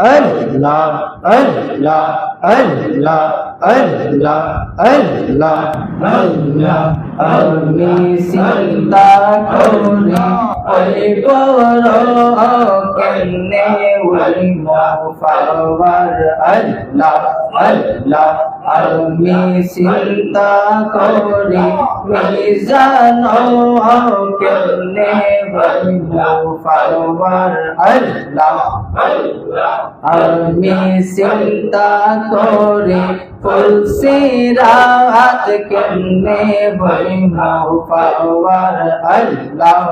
আল্লাহ আল্লাহ আল্লাহ আল্লাহ আল্লাহ আল্লাহ, আমি চিন্তা করি, ওই বড় কেনে ওই মফাওয়ার আল্লাহ আল্লাহ, আমি চিন্তা করি, মিজান কেনে ওই মফাওয়ার আল্লাহ, আমি চিন্তা করি তুলসি রাত কেনে বই পাওয়ার আল্লাহ।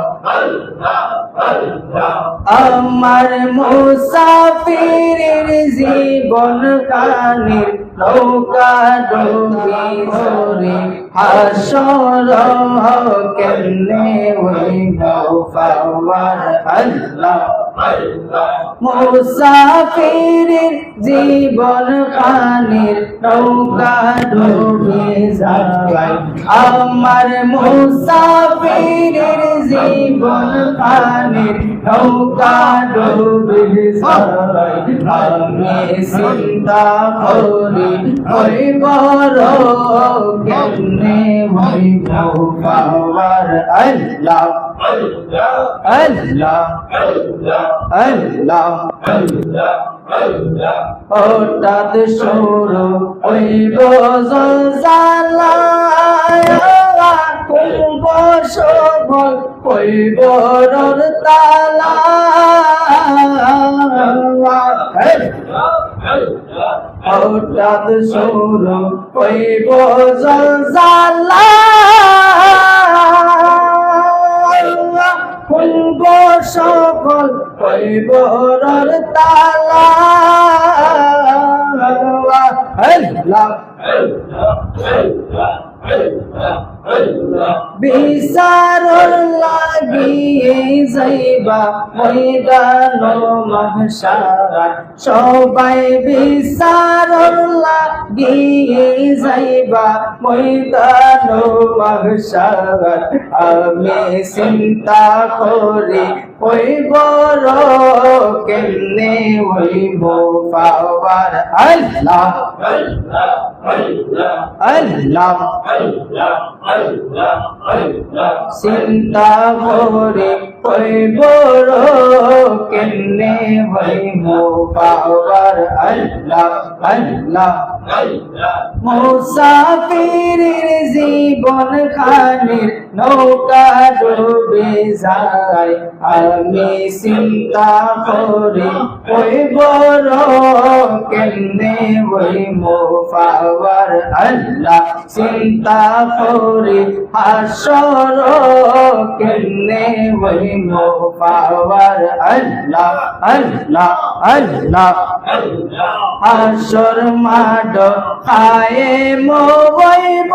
আমার মুসাফিরের জীবন কানির নৌকা ডুবি ধরে হাসর কেমনে কেনে ওই পাওয়ার আল্লাহ। মুসাফিরের জীবন পানির নৌকা ডুবে যায় আমার মুসাফিরের জীবন পানির নৌকা ডুবে যায় আমি চিন্তা করি ওই বড় কেমনে ওই পাওয়ার আল্লাহ আল্লাহ আল্লাহ হঠাৎ শুরু হইব জলজালা কুম্ভ সবল হইব তালা। হঠাৎ শুরু হইব জলজালা কৈবরর তালা। বিচারর লাগিয়ে যাইবা ময়দান মহসার। সবাই বিচারর লাগিয়ে যাইবা ময়দান মহসার। আমি চিন্তা করি ওই বড় কেমনে হইব? পাওয়ার আল্লাহ আল্লাহ। চিন্তা করে ওই বড় কেমনে হইব পাওয়ার আল্লাহ আল্লাহ। মুসাফিরের জীবন খানির নৌকা ডুবে যায়। আমি চিন্তা করি ওই বড় কেমনে ওই মোফাওয়ার আল্লাহ। চিন্তা করি, হাসর কেমনে ওই মোফাওয়ার আল্লাহ আল্লাহ আল্লাহ হাসর মাড খায়ে মোবইব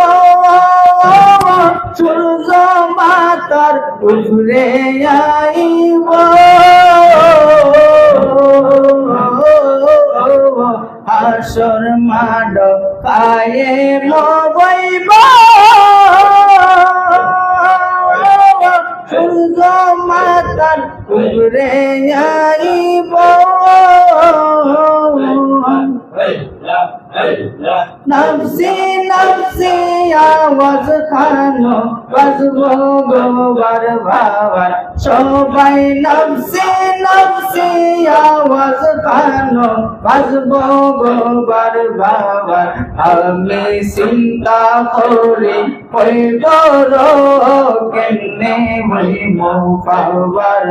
সূর্য মাতার উপরে আইব হাসর মাড খায়ে মোবইব সূর্য মাতার উপরে আইব। নফসি নফসি আওয়াজ খানো বাজবো গোবার ভাবার সবাই নফসি নফসি আওয়াজ খানো বাজবো গোবার ভাবার আমি চিন্তা করি কেনে ওই মৌ পাওয়ার